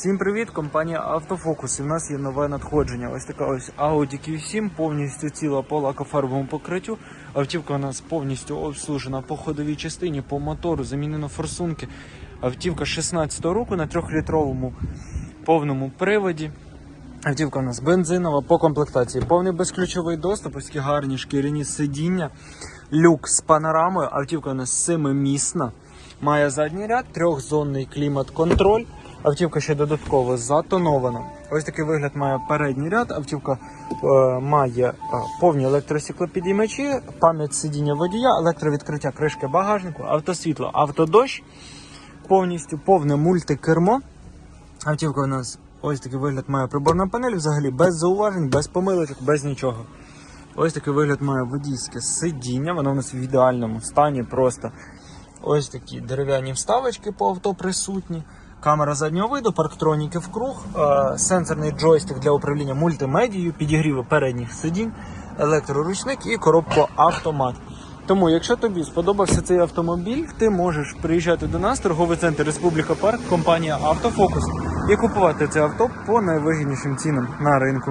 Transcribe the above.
Всім привіт, компанія Автофокус. В нас є нове надходження. Ось така ось Audi Q7, повністю ціла по лакофарбовому покриттю. Автівка у нас повністю обслужена по ходовій частині, по мотору, замінено форсунки. Автівка 16-го року на 3-літровому повному приводі. Автівка у нас бензинова по комплектації. Повний безключовий доступ, ось такі гарні шкіряні сидіння, люк з панорамою. Автівка у нас семимісна. Має задній ряд, трьохзонний клімат-контроль. Автівка ще додатково затонована. Ось такий вигляд має передній ряд. Автівка е, має е, повні електросіклопідіймачі, пам'ять сидіння водія, електровідкриття кришки багажнику, автосвітло, автодощ, повністю повне мультикермо. Автівка у нас ось такий вигляд має приборна панель, взагалі без зауважень, без помилочок, без нічого. Ось такий вигляд має водійське сидіння, воно у нас в ідеальному стані просто. Ось такі дерев'яні вставочки по авто присутні. Камера заднього виду, парктроніки в круг, е, сенсорний джойстик для управління мультимедією, підігріви передніх сидінь, електроручник і коробку автомат. Тому, якщо тобі сподобався цей автомобіль, ти можеш приїжджати до нас, торговий центр Республіка Парк, компанія Автофокус, і купувати це авто по найвигіднішим цінам на ринку.